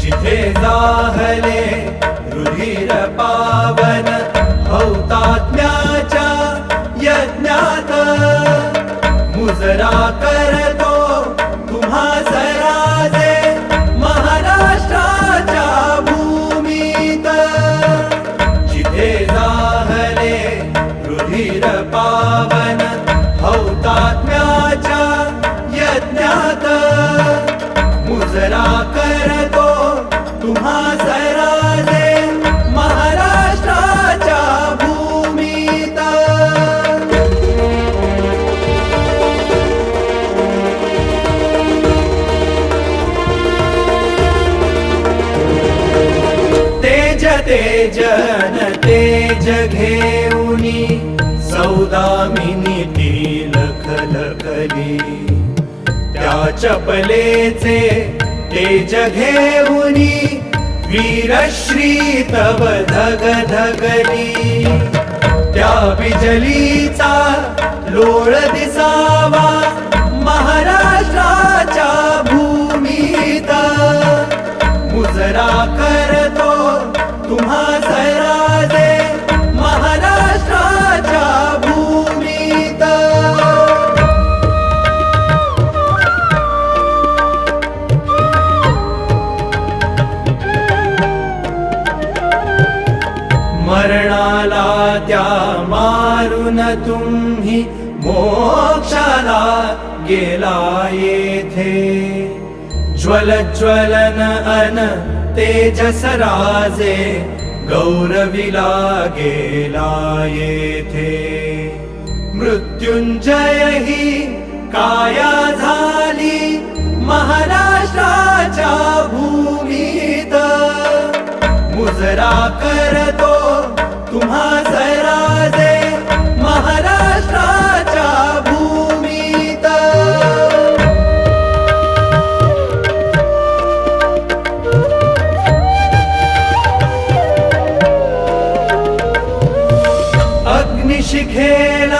जिथे जाहले रुधिर पावन हौतात्म्याच्या यज्ञात. मुजरा करतो तुम्हा सराजे महाराष्ट्राच्या भूमीत. जिथे जाहले रुधिर पावन हौतात्म्या जन तेज घेऊनी सौदामिनी ती लखलखली त्या चपलेचे तेज घेऊनी वीरश्री तव धग धगली त्या बिजलीचा लोळ दिसावा महाराष्ट्राच्या भूमीत. मुजरा कर मारून तुम्ही मोक्षाला गेला येथे. ज्वल ज्वलन अन तेजस राजे गौरविला गेला येथे. मृत्युंजय ही काया झाली महाराष्ट्राच्या भूमीत. मुजरा करतो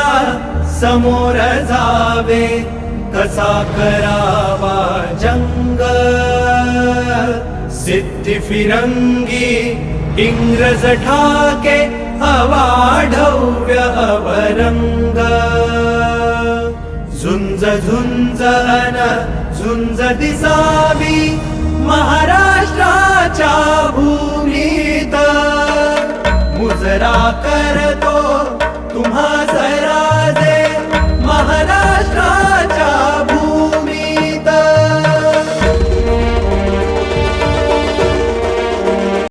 आपल्यासमोर जावे कसा करावा जंग सिद्धी फिरंगी इंग्रज ठाके अवाढव्य अवरंग. झुंज झुंज अन झुंज दिसावी महाराष्ट्राच्या भूमीत. मुजरा कर